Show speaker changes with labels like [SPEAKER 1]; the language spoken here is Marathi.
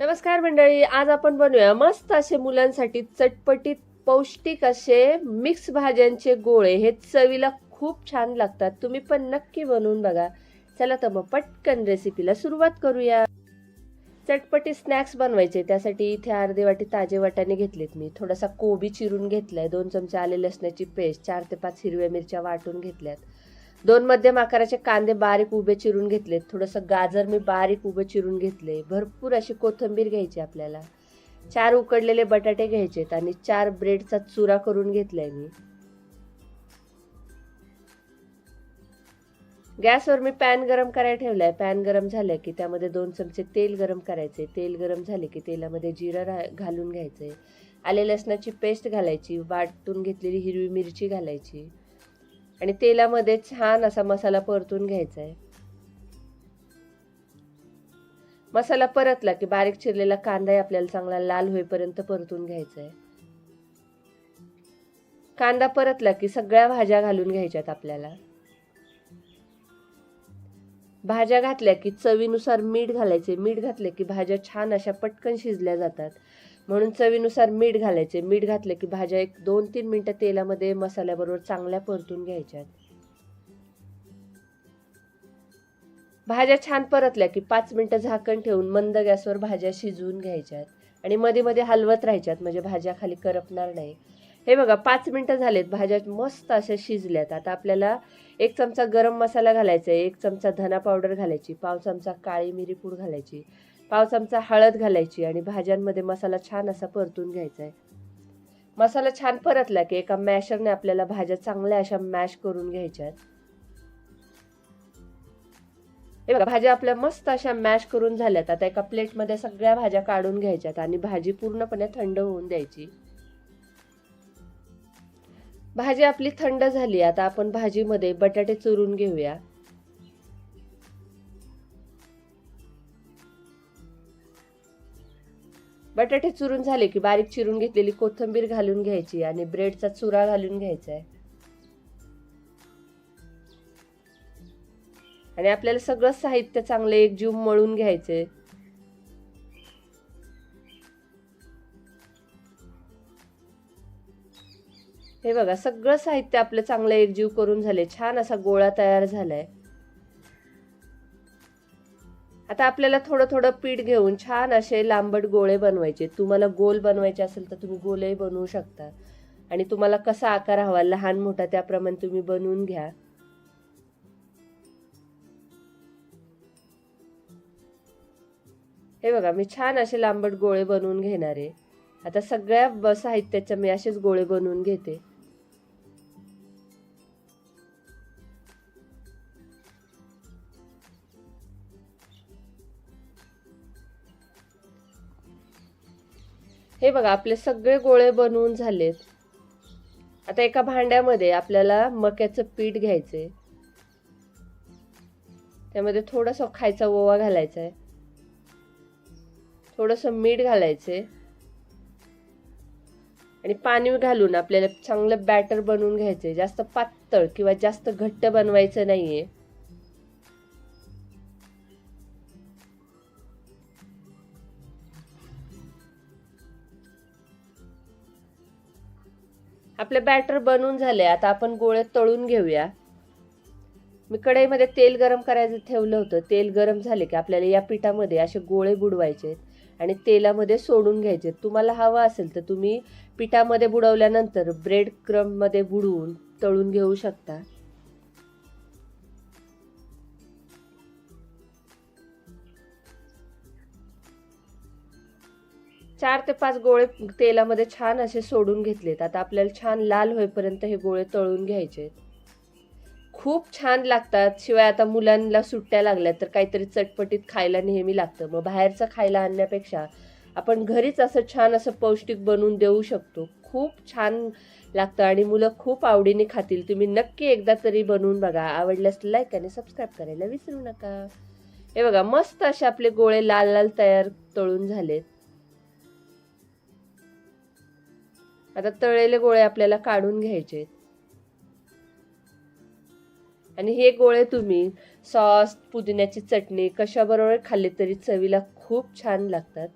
[SPEAKER 1] नमस्कार मंडळी आज आपण बनवूया मस्त असे मुलांसाठी चटपटीत पौष्टिक असे मिक्स भाज्यांचे गोळे. हे चवीला खूप छान लागतात. तुम्ही पण नक्की बनवून बघा. चला तर मग पटकन रेसिपीला सुरुवात करूया. चटपटी स्नॅक्स बनवायचे. त्यासाठी इथे अर्धे वाटी ताजे वाटाणे घेतलेत मी. थोडासा कोबी चिरून घेतलाय. दोन चमचे आले लसणाची पेस्ट चार ते पाच हिरव्या मिरच्या वाटून घेतल्यात. दोन मध्यम आकाराचे कांदे बारीक उभे चिरून घेतलेत. थोडंसं गाजर मी बारीक उभे चिरून घेतले भरपूर अशी कोथिंबीर घ्यायची आपल्याला. चार उकडलेले बटाटे घ्यायचेत आणि चार ब्रेडचा चुरा करून घेतलाय मी. गॅसवर मी पॅन गरम करायला ठेवलाय. पॅन गरम झालं की त्यामध्ये दोन चमचे तेल गरम करायचे तेल गरम झाले की तेलामध्ये जिरं रा- घालून घ्यायचंय. आले लसणाची पेस्ट घालायची. वाटून घेतलेली हिरवी मिरची घालायची. आणि तेलामध्ये छान असा मसाला परतून घ्यायचा आहे मसाला परतला की बारीक चिरलेला कांदाही आपल्याला चांगला लाल होईपर्यंत परतून घ्यायचा आहे कांदा परतला की सगळ्या भाज्या घालून घ्यायच्यात आपल्याला. भाज्या घातल्या की चवीनुसार मीठ घालायचे. मीठ घातले की भाज्या छान अशा पटकन शिजल्या जातात. म्हणून चवीनुसार मीठ घालायचे. मीठ घातलं की भाज्या एक दोन तीन मिनटं तेलामध्ये मसाल्याबरोबर चांगल्या परतून घ्यायच्यात भाज्या छान परतल्या की पाच मिनटं झाकण ठेवून मंद गॅसवर भाज्या शिजवून घ्यायच्यात. आणि मध्ये मध्ये हलवत राहायच्यात म्हणजे भाज्या खाली करपणार नाही. हे बघा पाच मिनटं झालेत भाज्या मस्त अशा शिजल्यात. आता आपल्याला एक चमचा गरम मसाला घालायचा आहे एक चमचा धना पावडर घालायची पाव चमचा काळी मिरी पूड घालायची. पाव चमचा हळद घालायची आणि भाज्यांमध्ये मसाला छान असा परतून घ्यायचा आहे मसाला छान परतला की एका मॅशरने आपल्याला भाज्या चांगल्या अशा मॅश करून घ्यायच्या हे बघा भाज्या आपल्या मस्त अशा मॅश करून झाल्यात. आता एका प्लेटमध्ये सगळ्या भाज्या काढून घ्यायच्यात आणि भाजी पूर्णपणे थंड होऊन द्यायची. भाजी आपली थंड झाली. आता आपण भाजीमध्ये बटाटे चुरून घेऊया. बटाटे चुरून झाले की बारीक चिरून घेतलेली कोथिंबीर घालून घ्यायची आणि ब्रेडचा चुरा घालून घ्यायचा आहे. आणि आपल्याला सगळं साहित्य चांगलं एकजीव मळून घ्यायचे हे बघा सगळं साहित्य आपलं चांगलं एकजीव करून झाले छान असा गोळा तयार झालाय. आता आपल्याला थोडं थोडं पीठ घेऊन छान असे लांबट गोळे बनवायचे. तुम्हाला गोल बनवायचे असेल तर तुम्ही गोलही बनवू शकता. आणि तुम्हाला कसा आकार हवा लहान मोठा त्याप्रमाणे तुम्ही बनवून घ्या. हे बघा मी छान असे लांबट गोळे बनवून घेणार आहे. आता सगळ्या ब- साहित्याच्या मी असेच गोळे बनवून घेते. हे बघा आपले सगळे गोळे बनवून झालेत. आता एका भांड्यामध्ये आपल्याला मक्याचं पीठ घ्यायचंय. त्यामध्ये थोडासा खायचा ओवा घालायचा आहे थोडंसं मीठ घालायचंय. आणि पाणी घालून आपल्याला चांगलं बॅटर बनवून घ्यायचंय. जास्त पातळ किंवा जास्त घट्ट बनवायचं नाहीये. आपले बॅटर बनवून झाले. आता आपण गोळे तळून घेऊया. मी कढईमध्ये तेल गरम करायचं ठेवलं होतं. तेल गरम झाले की आपल्याला या पिठामध्ये असे गोळे बुडवायचे आणि तेलामध्ये सोडून घ्यायचे. तुम्हाला हवं असेल तर तुम्ही पिठामध्ये बुडवल्यानंतर ब्रेड क्रममध्ये बुडवून तळून घेऊ शकता. चार ते पाच गोळे तेलामध्ये छान असे सोडून घेतलेत. आता आपल्याला छान लाल होईपर्यंत हे गोळे तळून घ्यायचे खूप छान लागतात. शिवाय आता मुलांना सुट्ट्या लागल्या तर काहीतरी चटपटीत खायला नेहमी लागतं. मग बाहेरचं खायला आणण्यापेक्षा आपण घरीच असं छान असं पौष्टिक बनवून देऊ शकतो. खूप छान लागतं आणि मुलं खूप आवडीने खातील. तुम्ही नक्की एकदा तरी बनवून बघा. आवडल्यास लाईक आणि सबस्क्राईब करायला विसरू नका. हे बघा मस्त असे आपले गोळे लाल लाल तयार तळून झालेत. आता तळलेले गोळे आपल्याला काढून घ्यायचे. आणि हे गोळे तुम्ही सॉस पुदिन्याची चटणी कशाबरोबर खाल्ले तरी चवीला खूप छान लागतात.